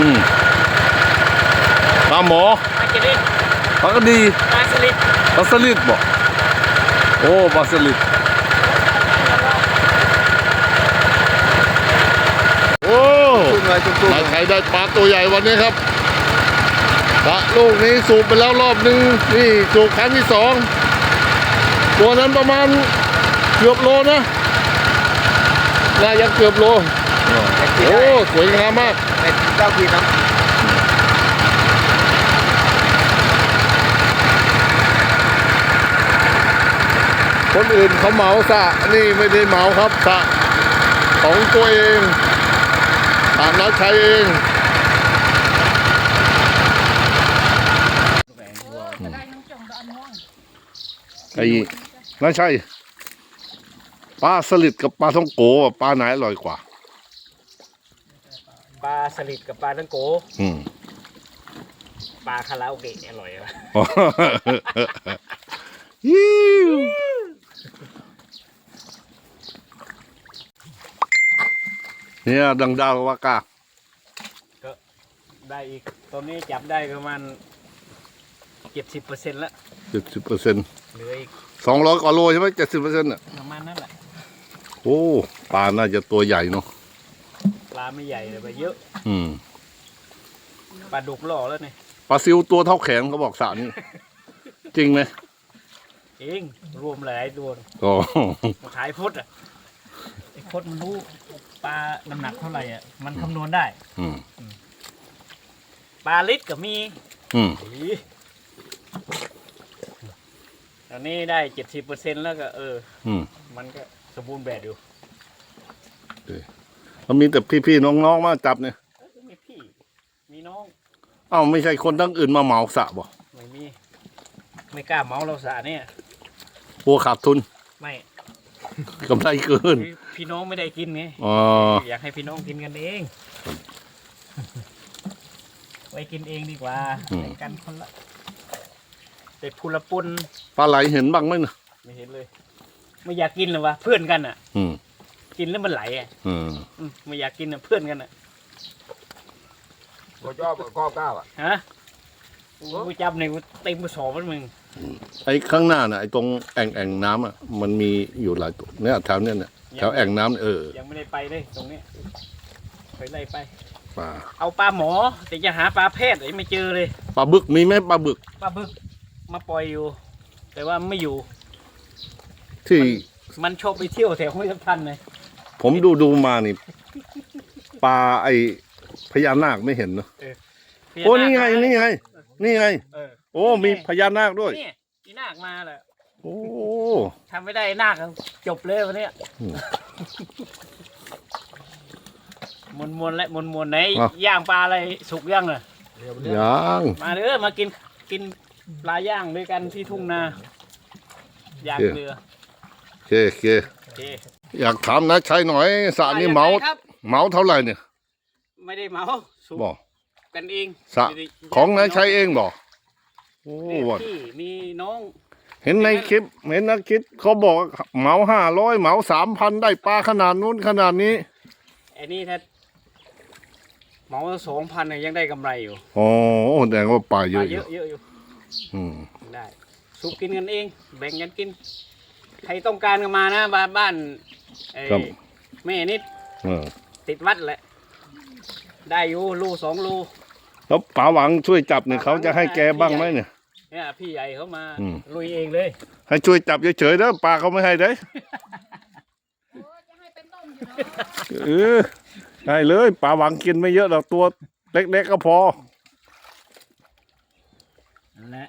อืมปลาหมอปลาเจลิสปลากระดีปลาสลิดปลาสลิดบ่โอ้ปลาสลิดโอ้ ตุ้มเลยตุ้มตุ้มนายไข่ได้ปลาตัวใหญ่วันนี้ครับปลาลูกนี้สูบไปแล้วรอบหนึ่งนี่สูบครั้งที่สองตัวนั้นประมาณเกือบโลนะน่าจะเกือบโล โอ้ สวยงามมากเป็นเจ้ากินเนาะคนอื่นเขาเหมาสระนี่ไม่ได้เหมาครับสระของตัวเอง สระนักใช้เองไอ้นั่นใช่ปลาสลิดกับปลาท่องโกะปลาไหนอร่อยกว่า ปลาสลิดกับปลาตังโกอืมปลาคาราโอเกะเนี่ยอร่อยว่ะฮิ เนี่ยดังดาวว่ากาได้อีกตอนนี้จับได้ประมาณเจ็ดสิบเปอร์เซ็นต์ละเจ็ดสิบเปอร์เซ็นต์เหลืออีกสองร้อยกว่าโลใช่ไหมเจ็ดสิบเปอร์เซ็นต์อะประมาณนั้นแหละโอ้ปลาน่าจะตัวใหญ่เนาะปลาไม่ใหญ่เลยไปเยอะ อืมปลาดุกหล่อแล้วเนี่ยปลาซิวตัวเท่าแขนเขาบอกสระนี้จริงไหมเองรวมหลายตัวอ๋อมาขายพดอะ ไอ้พดมันรู้ปลาน้ำหนักเท่าไหร่อะมันคำนวณได้ อืมปลาลิตรก็มีอืมอีตอนนี้ได้เจ็ดสิบเปอร์เซ็นต์แล้วก็เออ อืมมันก็สมบูรณ์แบบอยู่มันมีแต่พี่ๆน้องๆมาจับเนี่ยเอ้ยมีพี่ มีน้อง เอ้าไม่ใช่คนทั้งอื่นมาเหมาสระบ่ไม่มี ไม่กล้าเมาเราสาเนี่ยกลัวขาดทุน ไม่ กำไรเกินพี่พี่น้องไม่ได้กินไงอ๋อ อยากให้พี่น้องกินกันเอง ไว้กินเองดีกว่าแบ่งกันคนละแต่พูละปุนปลาไหลเห็นบ้างไหมนะไม่เห็นเลย ไม่อยากกินเลยวะเพื่อนกันอะ อืมกินแล้วมันไหลอะอืมอืมไม่อยากกินอะเพื่อนกันอะผมชอบข้อเก้าอะฮะ กูจับในกูเต็มกระสอบมันมึงไอ้ข้างหน้าน่ะไอ้ตรงแอ่งแอ่งน้ำอะมันมีอยู่หลายตัวเนี่ยแถวเนี้ยเนี่ยแถวแอ่งน้ำเนี่ยเออยังไม่ได้ไปเลยตรงเนี้ยไปไล่ไป ปลาเอาปลาหมอ แต่จะหาปลาเพศไอ้ไม่เจอเลยปลาบึกมีไหมปลาบึกปลาบึกมาปล่อยอยู่ แต่ว่าไม่อยู่ ที่มันชอบไปเที่ยวแถวห้วยทับทันเลยผมดูดูมานี่ปลาไอ้พญานาคไม่เห็นเนอะโอ้นี่ไงนี่ไง นี่ไง เออ โอ้ มีพญานาคด้วย นี่พี่นาคมาแหละโอ้ ทำไม่ได้นาคจบเลยวันเนี้ยอืมมวนมวนๆและมวนมวนๆไหนย่างปลาอะไรสุกย่างอะยังมาเด้อมากินกินปลาย่างด้วยกันที่ทุ่งนาย่างเรือโอเคโอเคโอเคอยากถามนะใช้หน่อยสระนี่เหมาไปครับ เหมาเท่าไหร่เนี่ย ไม่ได้เหมาสุกบอก กันเองสระไม่ได้ของนายใช้เองบอกโอ้นี่ว่ะพี่มีน้องเห็นในคลิป เห็นนักคิดเขาบอกว่าเหมาห้าร้อยเหมาสามพันได้ปลาขนาดนู้นขนาดนี้ไอ้นี่ถ้าเหมาสองพันยังได้กำไรอยู่อ๋อแสดงว่าปลาเยปลาอะอเยยู่อะเยอะอยู่อืมได้สุกกินกันเอง แบ่งกันกิน ใครต้องการก็มานะบ้านบ้านไอ้ครับแม่นิดเออติดวัดแหละ ได้อยู่ลูสองลู แล้วป๋าหวังช่วยจับเนี่ยเขาจะให้แกบ้างไหมเนี่ย เนี่ยพี่ใหญ่เขามาอืม ลุยเองเลย ให้ช่วยจับเฉยๆแล้วปลาเขาไม่ให้ได้เออได้เลยปลาหวังกินไม่เยอะหรอกตัวเล็กๆก็พอ นั่นแหละ